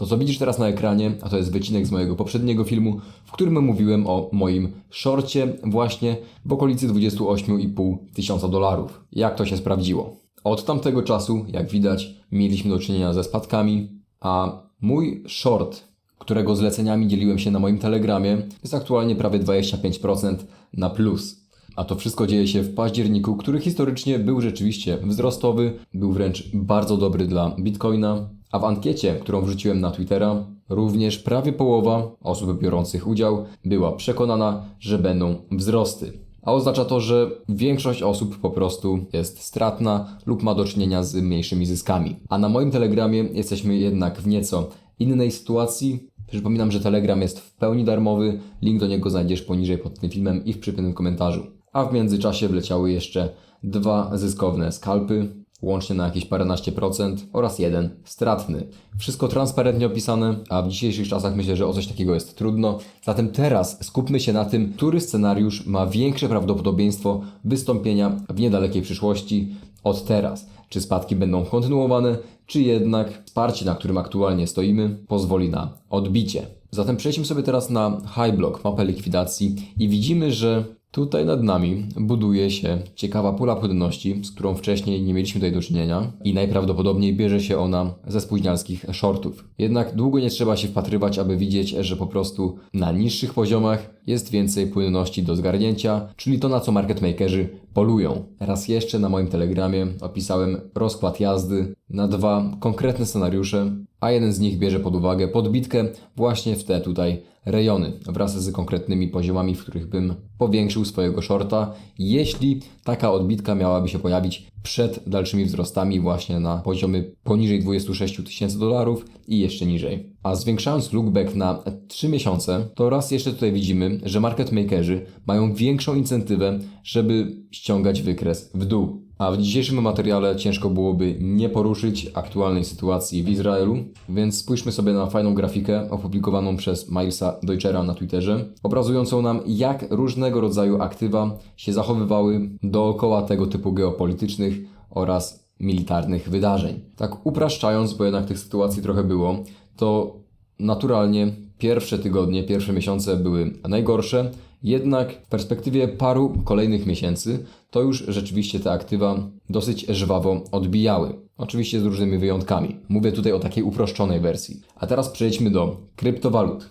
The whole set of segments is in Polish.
To co widzisz teraz na ekranie, a to jest wycinek z mojego poprzedniego filmu, w którym mówiłem o moim shorcie właśnie w okolicy 28,5 tysiąca dolarów. Jak to się sprawdziło? Od tamtego czasu, jak widać, mieliśmy do czynienia ze spadkami, a mój short, którego zleceniami dzieliłem się na moim telegramie, jest aktualnie prawie 25% na plus. A to wszystko dzieje się w październiku, który historycznie był rzeczywiście wzrostowy, był wręcz bardzo dobry dla Bitcoina. A w ankiecie, którą wrzuciłem na Twittera, również prawie połowa osób biorących udział była przekonana, że będą wzrosty. A oznacza to, że większość osób po prostu jest stratna lub ma do czynienia z mniejszymi zyskami. A na moim telegramie jesteśmy jednak w nieco innej sytuacji. Przypominam, że Telegram jest w pełni darmowy. Link do niego znajdziesz poniżej pod tym filmem i w przypiętym komentarzu. A w międzyczasie wleciały jeszcze dwa zyskowne skalpy, łącznie na jakieś paręnaście procent oraz jeden stratny. Wszystko transparentnie opisane, a w dzisiejszych czasach myślę, że o coś takiego jest trudno. Zatem teraz skupmy się na tym, który scenariusz ma większe prawdopodobieństwo wystąpienia w niedalekiej przyszłości od teraz. Czy spadki będą kontynuowane, czy jednak wsparcie, na którym aktualnie stoimy, pozwoli na odbicie. Zatem przejdźmy sobie teraz na High Block, mapę likwidacji i widzimy, że Tutaj nad nami buduje się ciekawa pula płynności, z którą wcześniej nie mieliśmy tutaj do czynienia i najprawdopodobniej bierze się ona ze spóźnialskich shortów. Jednak długo nie trzeba się wpatrywać, aby widzieć, że po prostu na niższych poziomach jest więcej płynności do zgarnięcia, czyli to na co market makerzy polują. Raz jeszcze na moim telegramie opisałem rozkład jazdy na dwa konkretne scenariusze, a jeden z nich bierze pod uwagę podbitkę właśnie w te tutaj rejony wraz z konkretnymi poziomami, w których bym powiększył swojego shorta, jeśli taka odbitka miałaby się pojawić przed dalszymi wzrostami właśnie na poziomy poniżej 26 tysięcy dolarów i jeszcze niżej. A zwiększając lookback na 3 miesiące, to raz jeszcze tutaj widzimy, że market makerzy mają większą incentywę, żeby ściągać wykres w dół. A w dzisiejszym materiale ciężko byłoby nie poruszyć aktualnej sytuacji w Izraelu, więc spójrzmy sobie na fajną grafikę opublikowaną przez Milesa Deutschera na Twitterze, obrazującą nam jak różnego rodzaju aktywa się zachowywały dookoła tego typu geopolitycznych oraz militarnych wydarzeń. Tak upraszczając, bo jednak tych sytuacji trochę było, to naturalnie pierwsze tygodnie, pierwsze miesiące były najgorsze, jednak w perspektywie paru kolejnych miesięcy to już rzeczywiście te aktywa dosyć żwawo odbijały. Oczywiście z różnymi wyjątkami. Mówię tutaj o takiej uproszczonej wersji. A teraz przejdźmy do kryptowalut.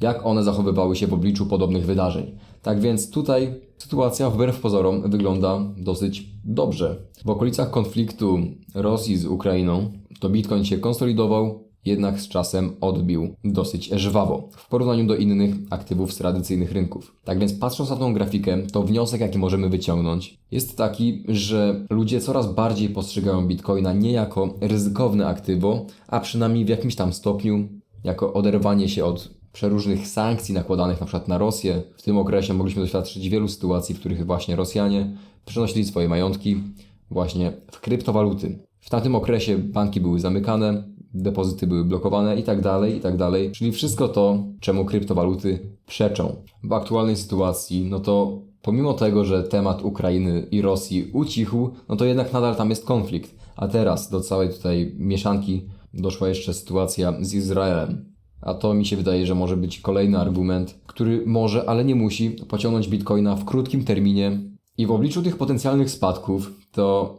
Jak one zachowywały się w obliczu podobnych wydarzeń. Tak więc tutaj sytuacja wbrew pozorom wygląda dosyć dobrze. W okolicach konfliktu Rosji z Ukrainą to Bitcoin się konsolidował, jednak z czasem odbił dosyć żwawo w porównaniu do innych aktywów z tradycyjnych rynków. Tak więc patrząc na tą grafikę, to wniosek jaki możemy wyciągnąć jest taki, że ludzie coraz bardziej postrzegają Bitcoina nie jako ryzykowne aktywo, a przynajmniej w jakimś tam stopniu jako oderwanie się od przeróżnych sankcji nakładanych na przykład na Rosję. W tym okresie mogliśmy doświadczyć wielu sytuacji, w których właśnie Rosjanie przenosili swoje majątki właśnie w kryptowaluty. W tamtym okresie banki były zamykane, depozyty były blokowane i tak dalej, i tak dalej. Czyli wszystko to, czemu kryptowaluty przeczą. W aktualnej sytuacji, no to pomimo tego, że temat Ukrainy i Rosji ucichł, no to jednak nadal tam jest konflikt. A teraz do całej tutaj mieszanki doszła jeszcze sytuacja z Izraelem. A to mi się wydaje, że może być kolejny argument, który może, ale nie musi pociągnąć Bitcoina w krótkim terminie. I w obliczu tych potencjalnych spadków, to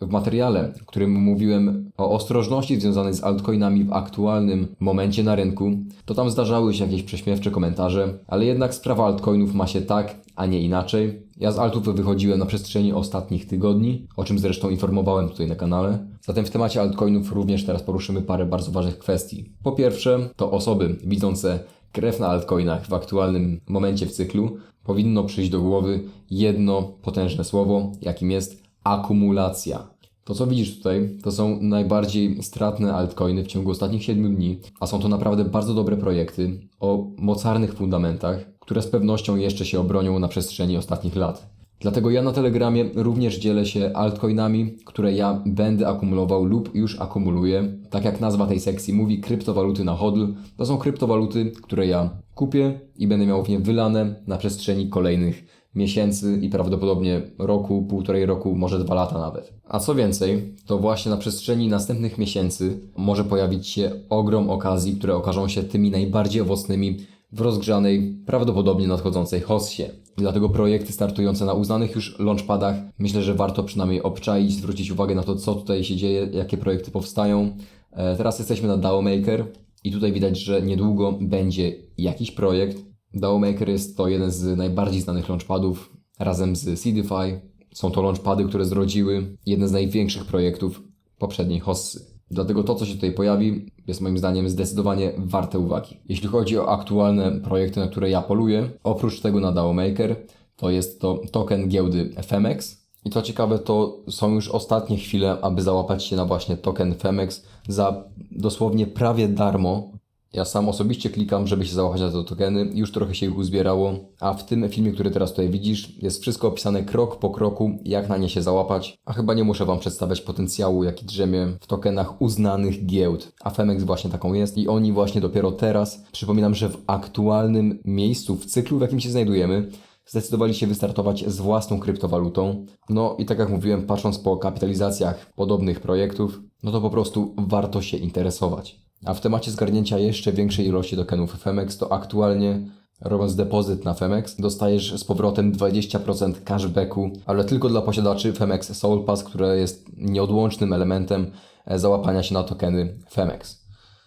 w materiale, w którym mówiłem o ostrożności związanej z altcoinami w aktualnym momencie na rynku, to tam zdarzały się jakieś prześmiewcze komentarze, ale jednak sprawa altcoinów ma się tak, a nie inaczej. Ja z altów wychodziłem na przestrzeni ostatnich tygodni, o czym zresztą informowałem tutaj na kanale. Zatem w temacie altcoinów również teraz poruszymy parę bardzo ważnych kwestii. Po pierwsze, to osoby widzące krew na altcoinach w aktualnym momencie w cyklu powinno przyjść do głowy jedno potężne słowo, jakim jest akumulacja. To co widzisz tutaj, to są najbardziej stratne altcoiny w ciągu ostatnich 7 dni, a są to naprawdę bardzo dobre projekty o mocarnych fundamentach, które z pewnością jeszcze się obronią na przestrzeni ostatnich lat. Dlatego ja na Telegramie również dzielę się altcoinami, które ja będę akumulował lub już akumuluję. Tak jak nazwa tej sekcji mówi, kryptowaluty na hodl. To są kryptowaluty, które ja kupię i będę miał w nie wylane na przestrzeni kolejnych miesięcy i prawdopodobnie roku, półtorej roku, może dwa lata nawet. A co więcej, to właśnie na przestrzeni następnych miesięcy może pojawić się ogrom okazji, które okażą się tymi najbardziej owocnymi w rozgrzanej, prawdopodobnie nadchodzącej hossie. Dlatego projekty startujące na uznanych już launchpadach myślę, że warto przynajmniej obczaić, zwrócić uwagę na to, co tutaj się dzieje, jakie projekty powstają. E, Teraz jesteśmy na DAO Maker i tutaj widać, że niedługo będzie jakiś projekt. DAO Maker jest to jeden z najbardziej znanych launchpadów razem z Seedify. Są to launchpady, które zrodziły jeden z największych projektów poprzedniej hossy. Dlatego to, co się tutaj pojawi, jest moim zdaniem zdecydowanie warte uwagi. Jeśli chodzi o aktualne projekty, na które ja poluję, oprócz tego na DAO Maker, to jest to token giełdy FMX. I co ciekawe, to są już ostatnie chwile, aby załapać się na właśnie token FMX za dosłownie prawie darmo. Ja sam osobiście klikam, żeby się załapać na te tokeny. Już trochę się ich uzbierało, a w tym filmie, który teraz tutaj widzisz, jest wszystko opisane krok po kroku, jak na nie się załapać. A chyba nie muszę Wam przedstawiać potencjału, jaki drzemie w tokenach uznanych giełd. A Femex właśnie taką jest i oni właśnie dopiero teraz, przypominam, że w aktualnym miejscu, w cyklu, w jakim się znajdujemy, zdecydowali się wystartować z własną kryptowalutą. No i tak jak mówiłem, patrząc po kapitalizacjach podobnych projektów, no to po prostu warto się interesować. A w temacie zgarnięcia jeszcze większej ilości tokenów Femex, to aktualnie robiąc depozyt na Femex, dostajesz z powrotem 20% cashbacku, ale tylko dla posiadaczy Femex Soul Pass, które jest nieodłącznym elementem e, załapania się na tokeny Femex.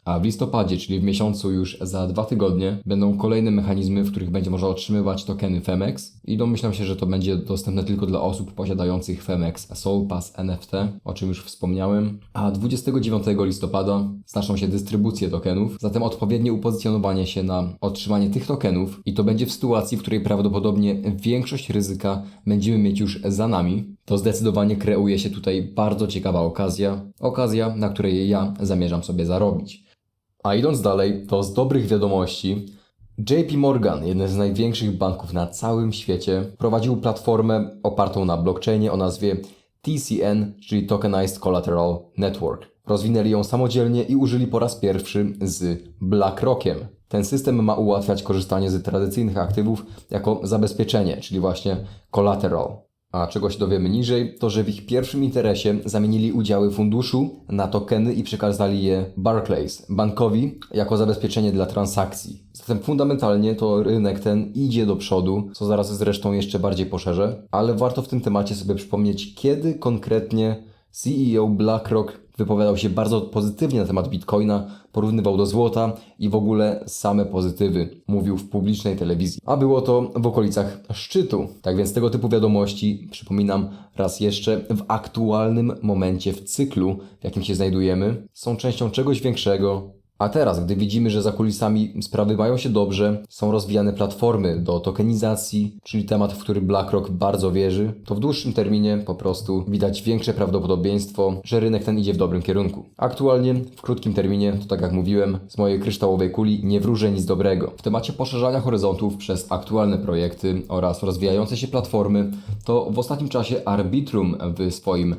A w listopadzie, czyli w miesiącu już za dwa tygodnie, będą kolejne mechanizmy, w których będzie można otrzymywać tokeny Femex i domyślam się, że to będzie dostępne tylko dla osób posiadających Femex Soul Pass NFT, o czym już wspomniałem. A 29 listopada zaczną się dystrybucje tokenów, zatem odpowiednie upozycjonowanie się na otrzymanie tych tokenów i to będzie w sytuacji, w której prawdopodobnie większość ryzyka będziemy mieć już za nami, to zdecydowanie kreuje się tutaj bardzo ciekawa okazja, okazja, na której ja zamierzam sobie zarobić. A idąc dalej, to z dobrych wiadomości, JP Morgan, jeden z największych banków na całym świecie, prowadził platformę opartą na blockchainie o nazwie TCN, czyli Tokenized Collateral Network. Rozwinęli ją samodzielnie i użyli po raz pierwszy z BlackRockiem. Ten system ma ułatwiać korzystanie z tradycyjnych aktywów jako zabezpieczenie, czyli właśnie collateral. A czego się dowiemy niżej, to że w ich pierwszym interesie zamienili udziały funduszu na tokeny i przekazali je Barclays, bankowi, jako zabezpieczenie dla transakcji. Zatem fundamentalnie to rynek ten idzie do przodu, co zaraz zresztą jeszcze bardziej poszerzę, ale warto w tym temacie sobie przypomnieć, kiedy konkretnie CEO BlackRock wypowiadał się bardzo pozytywnie na temat Bitcoina, porównywał do złota i w ogóle same pozytywy mówił w publicznej telewizji. A było to w okolicach szczytu. Tak więc tego typu wiadomości, przypominam raz jeszcze, w aktualnym momencie w cyklu, w jakim się znajdujemy, są częścią czegoś większego, a teraz, gdy widzimy, że za kulisami sprawy mają się dobrze, są rozwijane platformy do tokenizacji, czyli temat, w który BlackRock bardzo wierzy, to w dłuższym terminie po prostu widać większe prawdopodobieństwo, że rynek ten idzie w dobrym kierunku. Aktualnie, w krótkim terminie, to tak jak mówiłem, z mojej kryształowej kuli nie wróżę nic dobrego. W temacie poszerzania horyzontów przez aktualne projekty oraz rozwijające się platformy, to w ostatnim czasie Arbitrum w swoim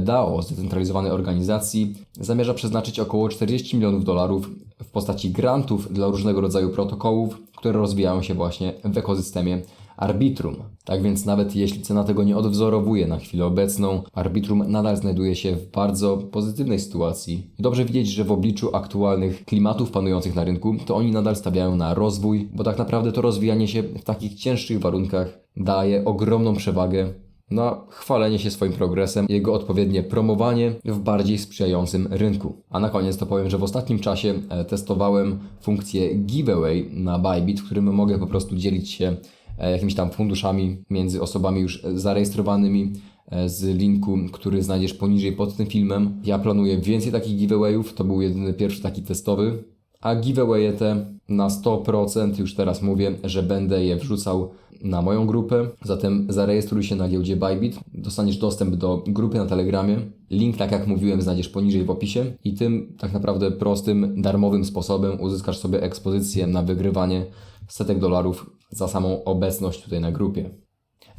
DAO, zdecentralizowanej organizacji, zamierza przeznaczyć około 40 milionów dolarów w postaci grantów dla różnego rodzaju protokołów, które rozwijają się właśnie w ekosystemie Arbitrum. Tak więc nawet jeśli cena tego nie odwzorowuje na chwilę obecną, Arbitrum nadal znajduje się w bardzo pozytywnej sytuacji. Dobrze widzieć, że w obliczu aktualnych klimatów panujących na rynku, to oni nadal stawiają na rozwój, bo tak naprawdę to rozwijanie się w takich cięższych warunkach daje ogromną przewagę na chwalenie się swoim progresem i jego odpowiednie promowanie w bardziej sprzyjającym rynku. A na koniec to powiem, że w ostatnim czasie e, testowałem funkcję giveaway na Bybit, w którym mogę po prostu dzielić się e, jakimiś tam funduszami między osobami już zarejestrowanymi e, z linku, który znajdziesz poniżej pod tym filmem. Ja planuję więcej takich giveawayów, to był jedyny pierwszy taki testowy, a giveawaye te na 100% już teraz mówię, że będę je wrzucał na moją grupę. Zatem zarejestruj się na giełdzie Bybit. Dostaniesz dostęp do grupy na Telegramie. Link, tak jak mówiłem, znajdziesz poniżej w opisie. I tym tak naprawdę prostym, darmowym sposobem uzyskasz sobie ekspozycję na wygrywanie setek dolarów za samą obecność tutaj na grupie.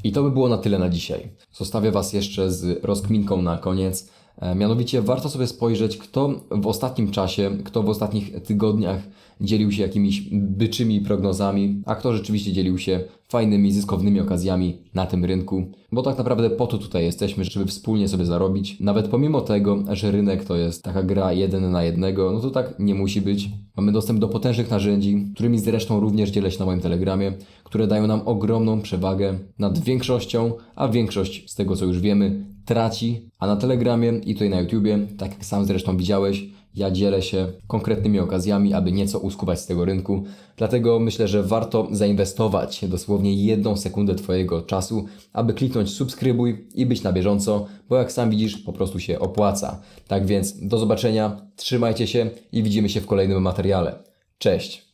I to by było na tyle na dzisiaj. Zostawię Was jeszcze z rozkminką na koniec. E, Mianowicie warto sobie spojrzeć, kto w ostatnim czasie, kto w ostatnich tygodniach dzielił się jakimiś byczymi prognozami, a kto rzeczywiście dzielił się fajnymi, zyskownymi okazjami na tym rynku, bo tak naprawdę po to tutaj jesteśmy, żeby wspólnie sobie zarobić. Nawet pomimo tego, że rynek to jest taka gra jeden na jednego, no to tak nie musi być. Mamy dostęp do potężnych narzędzi, którymi zresztą również dzielę się na moim Telegramie, które dają nam ogromną przewagę nad większością, a większość z tego co już wiemy traci, a na Telegramie i tutaj na YouTubie, tak jak sam zresztą widziałeś, ja dzielę się konkretnymi okazjami, aby nieco uskuwać z tego rynku. Dlatego myślę, że warto zainwestować dosłownie jedną sekundę Twojego czasu, aby kliknąć subskrybuj i być na bieżąco, bo jak sam widzisz, po prostu się opłaca. Tak więc do zobaczenia, trzymajcie się i widzimy się w kolejnym materiale. Cześć!